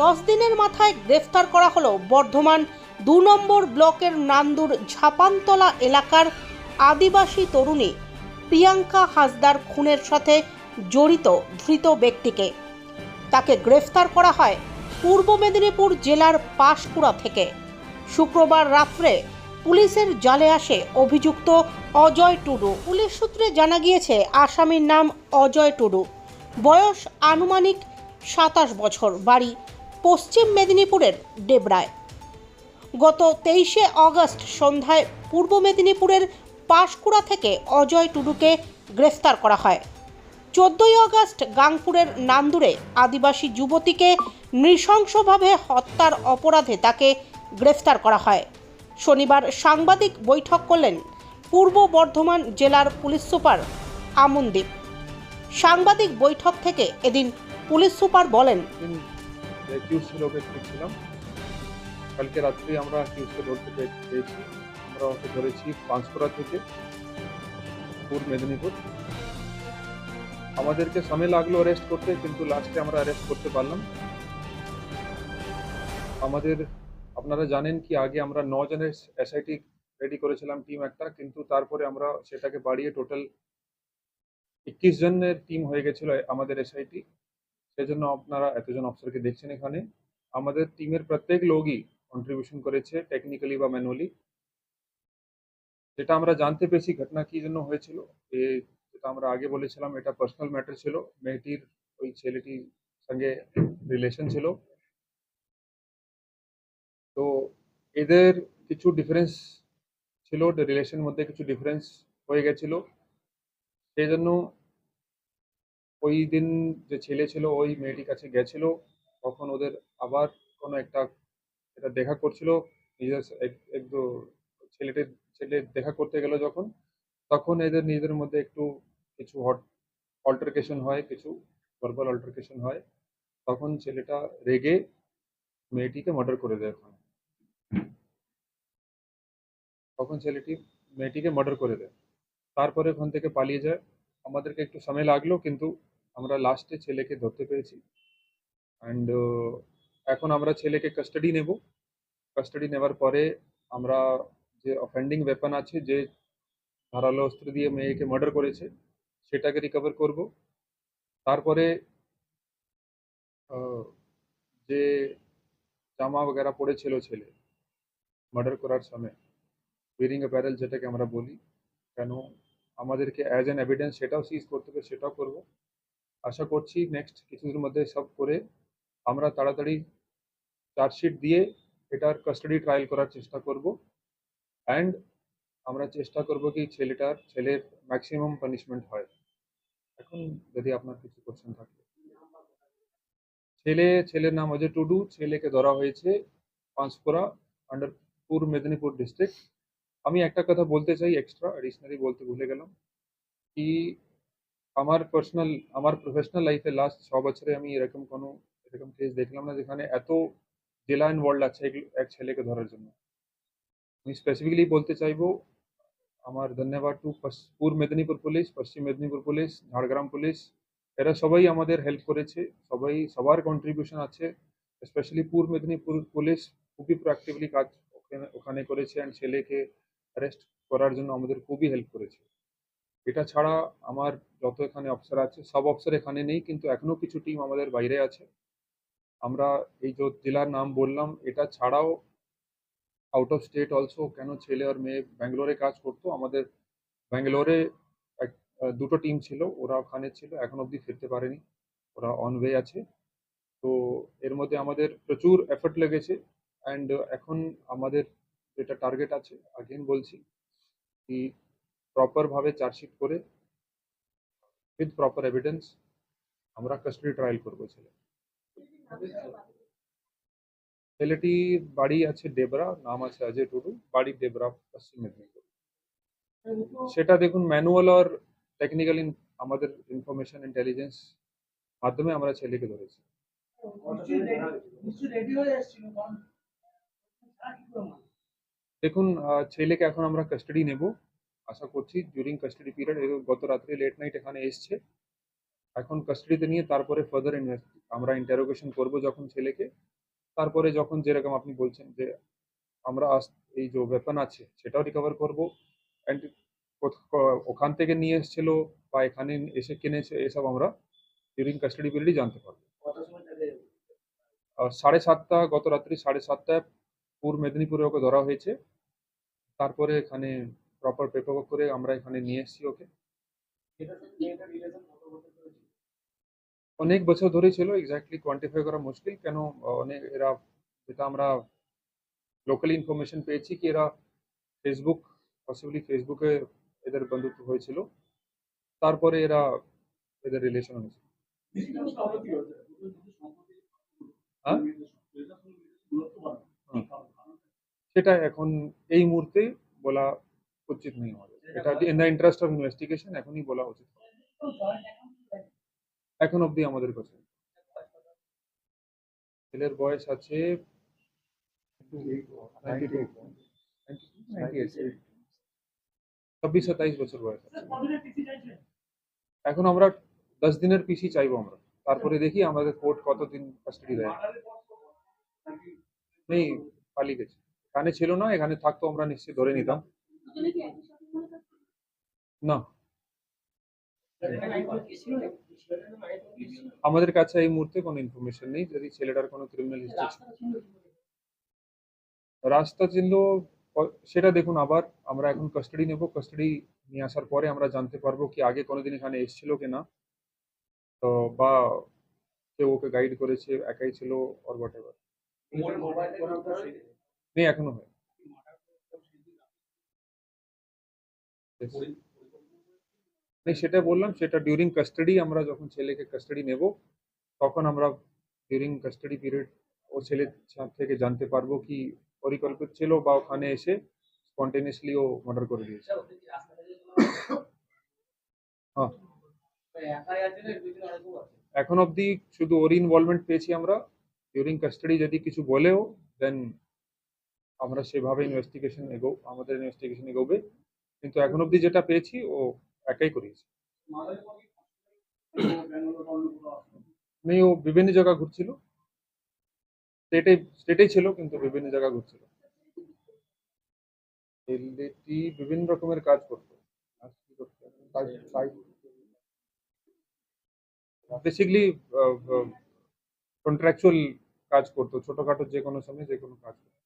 দশ দিনের মাথায় গ্রেফতার করা হলো বর্ধমান দু নম্বর ব্লকের নান্দুর ঝাপানতলা এলাকার আদিবাসী তরুণী প্রিয়াঙ্কা হাসদার খুনের সাথে জড়িত ধৃত ব্যক্তিকে। তাকে গ্রেফতার করা হয় পূর্ব মেদিনীপুর জেলার পাশকুড়া থেকে। শুক্রবার রাত্রে পুলিশের জালে আসে অভিযুক্ত অজয় টুডু। পুলিশ সূত্রে জানা গিয়েছে, আসামির নাম অজয় টুডু। বয়স আনুমানিক সাতাশ বছর। বাড়ি পশ্চিম মেদিনীপুরের ডেবরায়। গত তেইশে অগস্ট সন্ধ্যায় পূর্ব মেদিনীপুরের পাশকুড়া থেকে অজয় টুডুকে গ্রেফতার করা হয়। চোদ্দই আগস্ট গাংপুরের নান্দুরে আদিবাসী যুবতীকে নৃশংসভাবে হত্যার অপরাধে তাকে গ্রেফতার করা হয়। শনিবার সাংবাদিক বৈঠক করলেন পূর্ব বর্ধমান জেলার পুলিশ সুপার আমনদীপ। সাংবাদিক বৈঠক থেকে এদিন পুলিশ সুপার বলেন অ্যাকিউজ লোকে কালকে রাত্রে আমরা অ্যাকিউজকে ধরতে পে- পেয়েছি। আমরা ওকে ধরেছি পাঁশকুড়া থেকে পূর্ব মেদিনীপুর। আমাদেরকে সময় লাগল অ্যারেস্ট করতে, কিন্তু লাস্টে আমরা অ্যারেস্ট করতে পারলাম। আমাদের, আপনারা জানেন কি, আগে আমরা জনের এসআইটি রেডি করেছিলাম টিম একটা, কিন্তু তারপরে আমরা সেটাকে বাড়িয়ে টোটাল একুশ জনের টিম হয়ে গেছিল আমাদের এসআইটি সেজন্য আপনারা এতজন অফিসারকে দেখছেন এখানে। আমাদের টিমের প্রত্যেক লোকই কন্ট্রিবিউশন করেছে টেকনিক্যালি বা ম্যানুয়ালি যেটা আমরা জানতে পেরেছি ঘটনা কি জন্য হয়েছিল, এ যেটা আমরা আগে বলেছিলাম, এটা পার্সোনাল ম্যাটার ছিল। মেয়েটির ওই ছেলেটির সঙ্গে রিলেশন ছিল। তো এদের কিছু ডিফারেন্স ছিল রিলেশনের মধ্যে কিছু ডিফারেন্স হয়ে গেছিল। সেই জন্য ওই দিন যে ছেলে ছিল, ওই মেয়েটির কাছে গেছিল। তখন ওদের আবার কোনো একটা এটা দেখা করছিল। নিজের স- এক এক ছেলেটির ছেলে দেখা করতে গেল যখন। তখন এদের নিজেদের মধ্যে একটু কিছু হট অল্টারকেশন হয়, কিছু ভার্বাল অল্টারকেশন হয়। তখন ছেলেটা রেগে মেয়েটিকে মার্ডার করে দেয় ওখানে। তখন ছেলেটি মেয়েটিকে মার্ডার করে দেয়। তারপরে ওখান থেকে পালিয়ে যায়। আমাদেরকে একটু সময় লাগল, কিন্তু আমরা লাস্টে ছেলেকে ধরতে পেরেছি। অ্যান্ড এখন আমরা ছেলেকে কাস্টাডি নেব। কাস্টাডি নেওয়ার পরে আমরা যে অফেন্ডিং ওয়েপন আছে, যে ধারালো অস্ত্র দিয়ে মেয়েকে মার্ডার করেছে, সেটাকে রিকভার করব। তারপরে যে জামা বগেরা পড়েছিল ছেলে মার্ডার করার সময় ওয়ারিং অ্যাপারেল যেটাকে আমরা বলি, কেন আমাদেরকে অ্যাজ অ্যান এভিডেন্স সেটাও সিজ করতে হবে, সেটাও করব। আশা করছি নেক্সট কিছুদিনের মধ্যে সব করে আমরা তাড়াতাড়ি চার্জশিট দিয়ে এটার কাস্টাডি ট্রায়াল করার চেষ্টা করব। অ্যান্ড আমরা চেষ্টা করব কি ছেলেটার, ছেলের ম্যাক্সিমাম পানিশমেন্ট হয়। এখন যদি আপনার কিছু কোশ্চেন থাকে। ছেলে, ছেলের নাম অজয় টুডু, ছেলেকে ধরা হয়েছে পাঁচপুরা আন্ডার পূর্ব মেদিনীপুর ডিস্ট্রিক্ট আমি একটা কথা বলতে চাই এক্সট্রা অ্যাডিশনালি বলতে ভুলে গেলাম। কি আমার পার্সোনাল আমার প্রফেশনাল লাইফে লাস্ট ছ বছরে আমি এরকম কোনো, এরকম কেস দেখলাম না যেখানে এত জেলা ইনভলভ আছে এক- ছেলেকে ধরার জন্য। আমি স্পেসিফিকলি বলতে চাইব, আমার ধন্যবাদ টু পূর্ব মেদিনীপুর পুলিশ পশ্চিম মেদিনীপুর পুলিশ ঝাড়গ্রাম পুলিশ এরা সবাই আমাদের হেল্প করেছে। সবাই, সবার কন্ট্রিবিউশন আছে। স্পেশালি পূর্ব মেদিনীপুর পুলিশ খুবই প্রোঅ্যাক্টিভলি কাজ ওখানে করেছে অ্যান্ড ছেলেকে অ্যারেস্ট করার জন্য আমাদের খুবই হেল্প করেছে। এটা ছাড়া আমার যত এখানে অফিসার আছে, সব অফিসার এখানে নেই, কিন্তু এখনও কিছু টিম আমাদের বাইরে আছে। আমরা এই যে জেলার নাম বললাম, এটা ছাড়াও আউট অফ স্টেট অলসো কেন ছেলে আর মেয়ে ব্যাঙ্গালোরে কাজ করতো? আমাদের ব্যাঙ্গালোরে দুটো টিম ছিল, ওরা ওখানে ছিল, এখন অবধি ফিরতে পারেনি। ওরা অন ওয়ে আছে। তো এর মধ্যে আমাদের প্রচুর এফর্ট লেগেছে। অ্যান্ড এখন আমাদের যেটা টার্গেট আছে আগেন বলছি, কি প্রপারভাবে চার্জশিট করে উইথ প্রপার এভিডেন্স আমরা কাস্টডি ট্রায়াল করব ছেলে ছেলেটির বাড়ি আছে ডেবরা নাম আছে অজয় টুডু বাড়ি ডেবরা পশ্চিম মেদিনীপুর। সেটা দেখুন ম্যানুয়াল আর টেকনিক্যাল আমাদের ইনফরমেশন ইন্টেলিজেন্স মাধ্যমে আমরা ছেলেকে ধরেছি। দেখুন ছেলেকে এখন আমরা কাস্টাডি নেব। আশা করছি ডিউরিং কাস্টাডি পিরিয়ড গত রাত্রে লেট নাইট এখানে এসছে। এখন কাস্টাডিতে নিয়ে তারপরে ফার্দার আমরা ইন্টারোগেশন করব যখন ছেলেকে। তারপরে যখন যেরকম আপনি বলছেন যে, আমরা এই যে ওয়েপন আছে, সেটাও রিকভার করব। অ্যান্ড ওখান থেকে নিয়ে এসেছিল বা এখানে এসে কিনেছে, এসব আমরা ডিউরিং কাস্টাডি পিরিয়ডই জানতে পারব। সাড়ে সাতটা, গত রাত্রি সাড়ে সাতটায় পূর্ব মেদিনীপুরে ওকে ধরা হয়েছে। তারপরে এখানে প্রপার পেপার করে আমরা এখানে নিয়ে এসেছি ওকে। অনেক বছর ধরেই ছিল এক্স্যাক্টলি কোয়ান্টিফাই করা মুশকিল। কেন অনেক এরা যেটা আমরা লোকাল ইনফরমেশন পেয়েছি কি এরা ফেসবুক পসিবলি ফেসবুকে এদের বন্ধুত্ব হয়েছিল। তারপরে এরা এদের রিলেশন হয়েছিল হ্যাঁ? সেটা এখন এই মুহূর্তে বলা উচিত নেই আমাদের। এটা in the interest of investigation এখনই বলা উচিত এখন অবধি আমাদের কাছে। ছেলের বয়স আছে ছাব্বিশ সাতাইশ বছর বয়স আছে। এখন আমরা দশ দিনের পিসি চাইব আমরা। তারপরে দেখি আমাদের কোর্ট কতদিন কাস্টাডি দেয়। নেই পালিয়ে গেছে। এখানে ছিল না, এখানে থাকতো, আমরা নিশ্চয়ই ধরে নিতাম। না। আমাদের কাছে এই মুহূর্তে কোনো ইনফরমেশন নেই, যদি ছেলেটার কোনো ক্রিমিনাল হিস্ট্রি রাস্তা চিনল সেটা দেখুন আবার, আমরা এখন কাস্টাডি নেব। কাস্টাডি নিয়ে আসার পরে আমরা জানতে পারব কি আগে কোনোদিন এখানে এসেছিল কি না। তো, বা কেউ ওকে গাইড করেছে, একাই ছিল অর হোয়াট এভার নেই, এখনও হয় Yes. নেই সেটা বললাম, সেটা ডিউরিং কাস্টাডি আমরা যখন ছেলেকে কাস্টাডি নেব, তখন আমরা ডিউরিং কাস্টাডি পিরিয়ড ও ছেলের সা- থেকে জানতে পারব কি পরিকল্পিত ছিল বা ওখানে এসে স্পন্টেনিয়াসলি ও মার্ডার করে দিয়েছে। হ্যাঁ। এখন অবধি শুধু ওর ইনভলভমেন্ট পেয়েছি আমরা। ডিউরিং কাস্টাডি যদি কিছু বলেও দেন আমরা সেভাবে ইনভেস্টিগেশন এগো, আমাদের ইনভেস্টিগেশন এগোবে। কিন্তু এখন অবধি যেটা পেয়েছি, ও একাই করিয়েছে। নেই ও বিভিন্ন জায়গা ঘুরছিল। স্টেটে স্টেটেই ছিল, কিন্তু বিভিন্ন জায়গা ঘুরছিল। ছেলেটি বিভিন্ন রকমের কাজ করতো। বেসিকলি কন্ট্রাকচুয়াল কাজ করতো। ছোটখাটো যে কোনো সময় যে কোনো কাজ করতো।